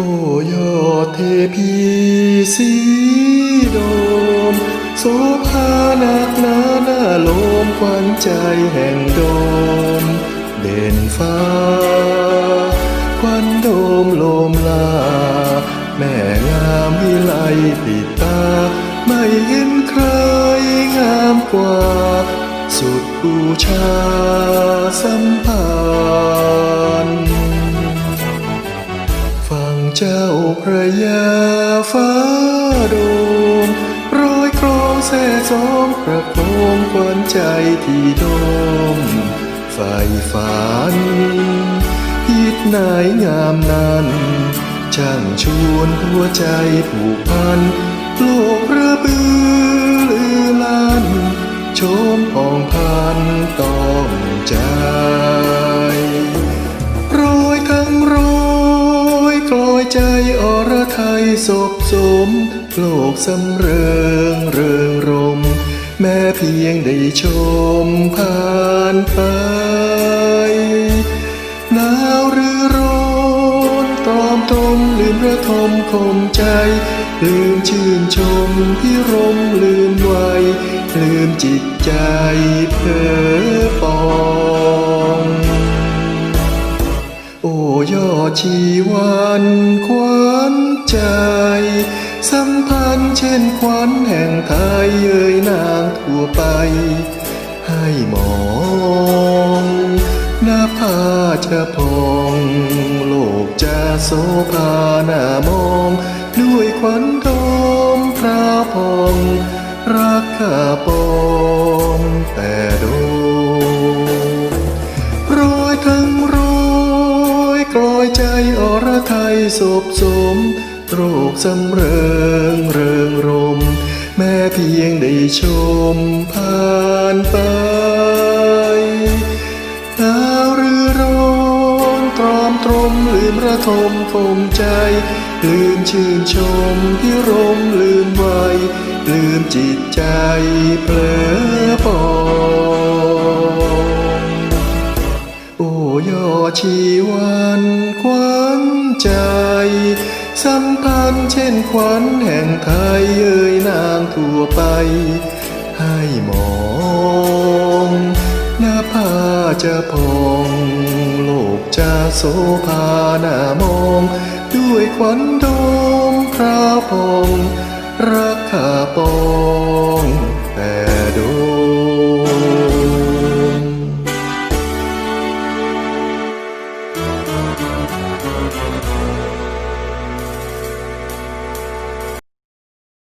อ้ยอดเทพีสีโดม โสภานักหนาหน้าโลมควันใจแห่งโดม เด่นฟ้า ควันโดมโลมลา แม่งามวิไลปิดตา ไม่เห็นใครงามกว่า สุดบูชาสัมพัน พระยาฟ้าโดมร้อยครองแส่สองประโคมควันใจที่โดมไฟฝันฮิตนายงามนั้น ช่างชวนหัวใจผูกพัน โลกระบือลือลันชมพองพันต้องใจโรยทั้งโรยกลอยใจ ศพสมโลกสำเริงเริงรม แม้เพียงได้ชมผ่านไปหนาวหรือร้อนตรอมตมลืมระทมคมใจ ลืมชื่นชมพิรมลืมไวลืมจิตใจเพ้อปองโอ้ยอดชีวันควัน ใจ สัมพันธ์เช่นควันแห่งไทยเอ่ยนางทั่วไป ให้มองหน้าผาจะพองโลกจะโสภาหน้ามอง ด้วยควันทองพระพองรักข้าปองแต่โดมโรยทั้งโรยกลอยใจอรไทยศพสม โรคสำเริงเริงรม แม้เพียงได้ชมผ่านไปหนาวหรือร้อนตรอมตรมลืมระทมคงใจ ลืมชื่นชมพิรมลืมไว้ลืมจิตใจเผลอปองโอ้ยอชีวันควันใจ สัมพันธ์เช่นควันแห่งไทยเอ่ยนางทั่วไป ให้มองหน้าผาจะพองโลกจะโสภาหน้ามอง ด้วยควันโดมพระพองรักข้าปอง